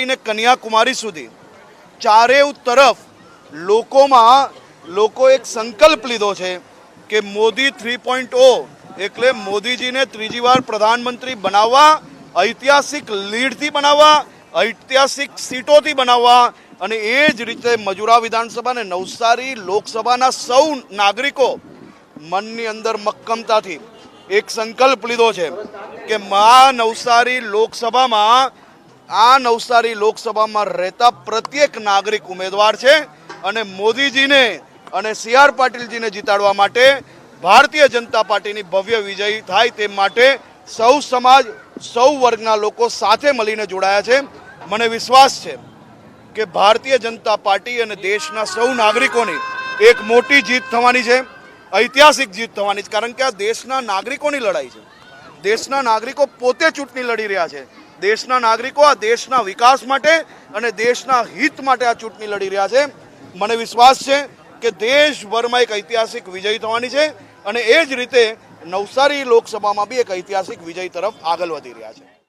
લઈને કન્યાકુમારી સુધી ચારેવ તરફ લોકોમાં લોકો એક સંકલ્પ લીધો છે કે મોદી થ્રી પોઈન્ટ ઓ એટલે મોદીજીને ત્રીજી વાર પ્રધાનમંત્રી બનાવવા, ઐતિહાસિક લીડથી બનાવવા, ઐતિહાસિક સીટોથી બનાવવા અને એ જ રીતે મજુરા વિધાનસભા અને નવસારી લોકસભાના સૌ નાગરિકો મનની અંદર મક્કમતાથી એક સંકલ્પ લીધો છે કે મા નવસારી લોકસભામાં આ નવસારી લોકસભામાં રહેતા પ્રત્યેક નાગરિક ઉમેદવાર છે અને મોદીજીને અને સી આર પાટીલજીને જીતાડવા માટે ભારતીય જનતા પાર્ટીની ભવ્ય વિજય થાય તે માટે સૌ સમાજ, સૌ વર્ગના લોકો સાથે મળીને જોડાયા છે. મને વિશ્વાસ છે કે ભારતીય જનતા પાર્ટી અને દેશના સૌ નાગરિકોની એક મોટી જીત થવાની છે, ઐતિહાસિક જીત થવાની છે. કારણ કે આ દેશના નાગરિકોની લડાઈ છે. દેશના નાગરિકો પોતે ચૂંટણી લડી રહ્યા છે. દેશના નાગરિકો આ દેશના વિકાસ માટે અને દેશના હિત માટે આ ચૂંટણી લડી રહ્યા છે. મને વિશ્વાસ છે કે દેશભરમાં એક ઐતિહાસિક વિજય થવાની છે અને એ જ રીતે નવસારી લોકસભામાં બી એક ઐતિહાસિક વિજય તરફ આગળ વધી રહ્યા છે.